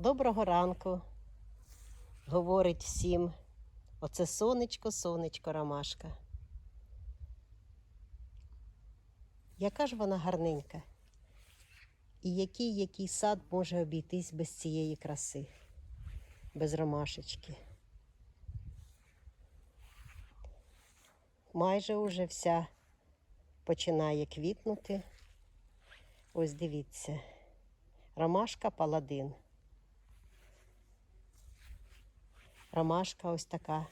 Доброго ранку. Говорить всім. Оце сонечко, сонечко, ромашка. Яка ж вона гарненька? І який який сад може обійтись без цієї краси, без ромашечки. Майже уже вся починає квітнути. Ось дивіться. Ромашка паладин. Ромашка ось така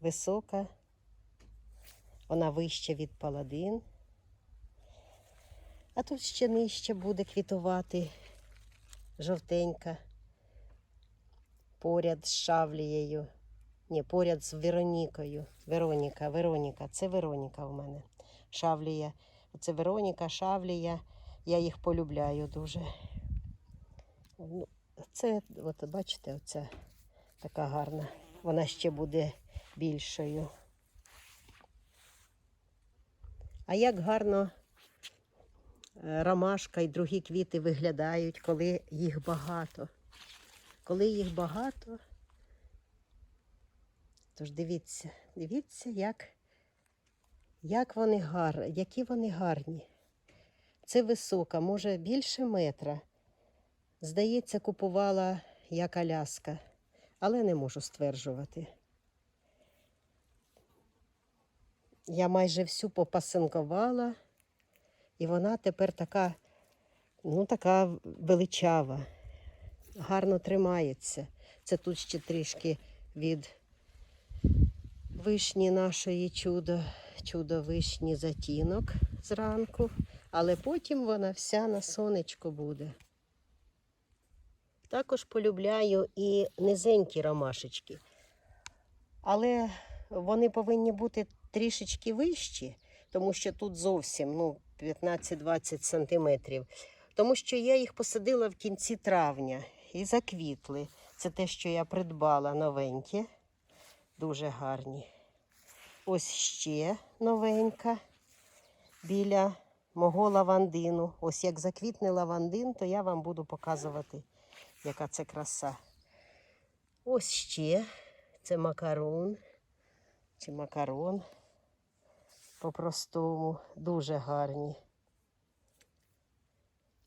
висока. Вона вища від паладин. А тут ще нижче буде квітувати жовтенька. Поряд з шавлією. Ні, поряд з Веронікою. Вероніка, Вероніка, це Вероніка у мене. Шавлія. Це Вероніка, Шавлія. Я їх полюбляю дуже. Це, от бачите, оця така гарна. Вона ще буде більшою. А як гарно е, ромашка і другі квіти виглядають, коли їх багато. Коли їх багато, тож дивіться, дивіться, як, як вони гарні, які вони гарні. Це висока, може більше метра. Здається, купувала як Аляска, але не можу стверджувати. Я майже всю попасинкувала, і вона тепер така, ну, така величава, гарно тримається. Це тут ще трішки від вишні нашої чудо, чудо вишні затінок зранку, але потім вона вся на сонечко буде. Також полюбляю і низенькі ромашечки. Але вони повинні бути трішечки вищі, тому що тут зовсім ну, 15-20 сантиметрів. Тому що я їх посадила в кінці травня і заквітли. Це те, що я придбала новенькі, дуже гарні. Ось ще новенька біля мого лавандину. Ось як заквітне лавандин, то я вам буду показувати яка це краса. Ось ще це макарон чи макарон по-простому, дуже гарні.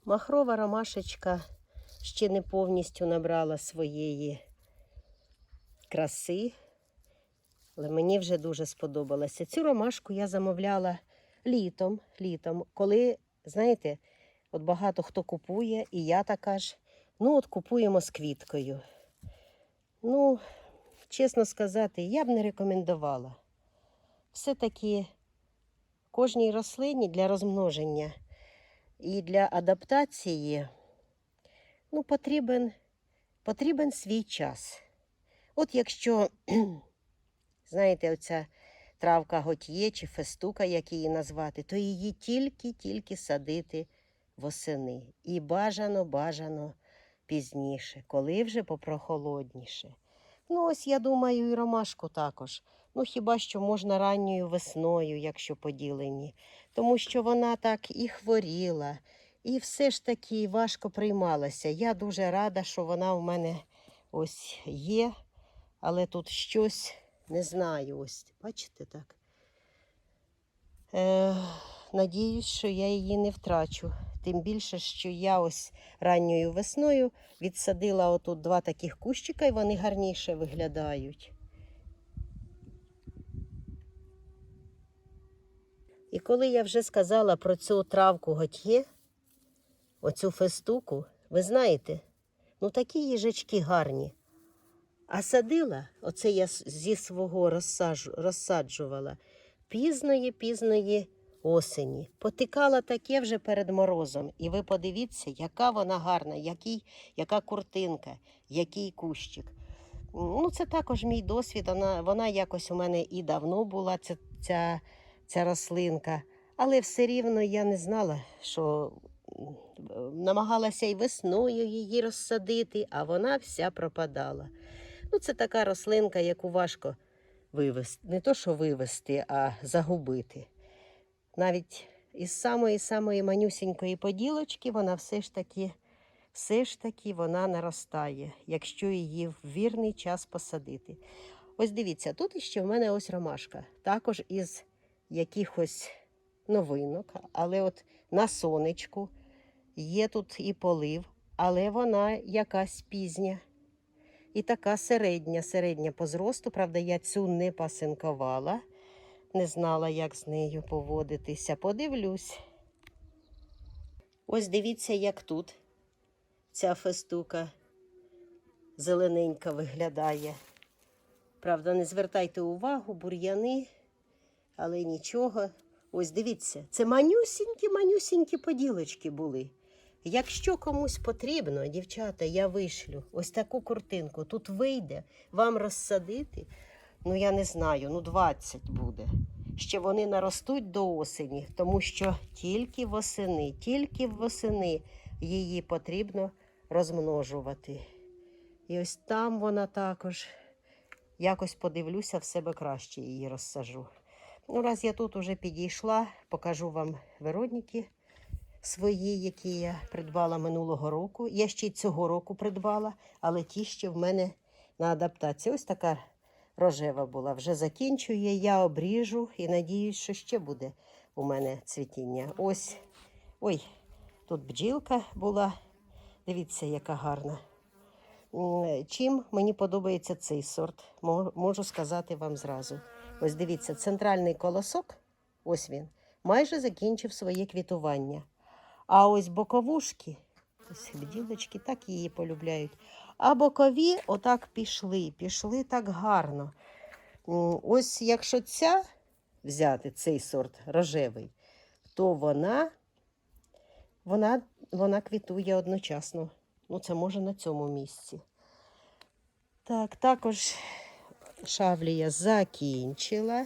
Махрова ромашечка ще не повністю набрала своєї краси, але мені вже дуже сподобалося. Цю ромашку я замовляла літом, літом, коли, знаєте, от багато хто купує, і я така ж. Ну, от купуємо з квіткою. Ну, чесно сказати, я б не рекомендувала. Все-таки кожній рослині для розмноження і для адаптації ну, потрібен, потрібен свій час. От якщо, знаєте, оця травка готьє чи фестука, як її назвати, то її тільки-тільки садити восени. І бажано, бажано пізніше, коли вже попрохолодніше. Ну, ось я думаю, і ромашку також. Ну, хіба що можна ранньою весною, якщо поділені, тому що вона так і хворіла, і все ж таки важко приймалася. Я дуже рада, що вона в мене ось є, але тут щось не знаю. Ось, бачите так? Е, Надіюсь, що я її не втрачу. Тим більше, що я ось ранньою весною відсадила отут два таких кущика, і вони гарніше виглядають. І коли я вже сказала про цю травку готьє, оцю фестуку, ви знаєте, ну такі їжачки гарні. А садила, оце я зі свого розсаджувала, пізної, пізної осені. Потикала таке вже перед морозом. І ви подивіться, яка вона гарна, який, яка куртинка, який кущик. Ну, це також мій досвід. Вона, вона якось у мене і давно була, ця, ця, ця рослинка. Але все рівно я не знала, що намагалася і весною її розсадити, а вона вся пропадала. Ну, це така рослинка, яку важко вивести. Не то, що вивести, а загубити. Навіть із самої самої манюсінької поділочки вона все ж таки все ж таки вона наростає, якщо її в вірний час посадити. Ось дивіться, тут іще в мене ось ромашка, також із якихось новинок, але от на сонечку є тут і полив, але вона якась пізня. І така середня, середня по зросту. Правда, я цю не пасинкувала, не знала, як з нею поводитися. Подивлюсь. Ось дивіться, як тут ця фестука зелененька виглядає. Правда, не звертайте увагу, бур'яни, але нічого. Ось дивіться, це манюсінькі, манюсінькі поділочки були. Якщо комусь потрібно, дівчата, я вишлю ось таку картинку. Тут вийде вам розсадити. Ну, я не знаю, ну 20 буде. Ще вони наростуть до осені, тому що тільки восени, тільки восени її потрібно розмножувати. І ось там вона також. Якось подивлюся, в себе краще її розсажу. Ну, раз я тут уже підійшла, покажу вам Вероніки свої, які я придбала минулого року. Я ще й цього року придбала, але ті ще в мене на адаптації. Ось така рожева була. Вже закінчує, я обріжу і надіюсь, що ще буде у мене цвітіння. Ось. Ой, тут бджілка була. Дивіться, яка гарна. Чим мені подобається цей сорт, можу сказати вам зразу. Ось дивіться, центральний колосок, ось він, майже закінчив своє квітування. А ось боковушки, ось бділочки так її полюбляють. А бокові отак пішли, пішли так гарно. Ось якщо ця взяти цей сорт рожевий, то вона, вона, вона квітує одночасно. Ну, це може на цьому місці. Так, також шавлія закінчила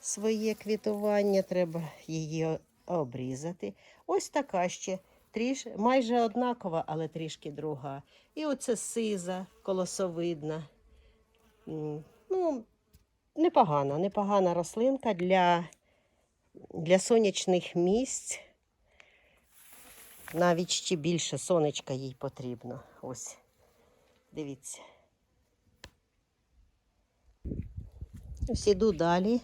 своє квітування. Треба її обрізати. Ось така ще тріш, майже однакова, але трішки друга. І оце сиза, колосовидна. Ну, непогана, непогана рослинка для, для сонячних місць. Навіть ще більше сонечка їй потрібно. Ось, дивіться. Ось далі.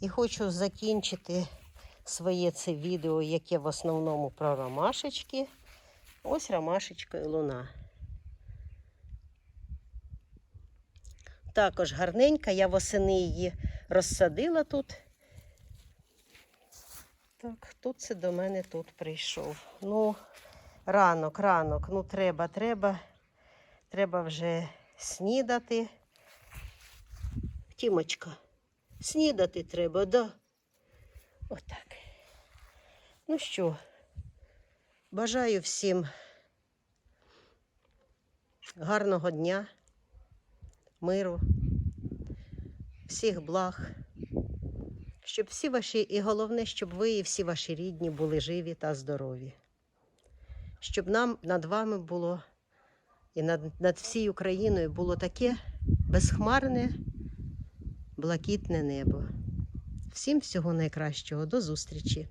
І хочу закінчити своє це відео, яке в основному про ромашечки. Ось ромашечка і луна. Також гарненька, я восени її розсадила тут. Так, хто це до мене тут прийшов? Ну, ранок, ранок, ну треба, треба. Треба вже снідати. Тімочка, снідати треба, да? Отак. Ну що, бажаю всім гарного дня, миру, всіх благ, щоб всі ваші, і головне, щоб ви і всі ваші рідні були живі та здорові. Щоб нам над вами було і над, над всією Україною було таке безхмарне, блакитне небо. Всім всього найкращого. До зустрічі!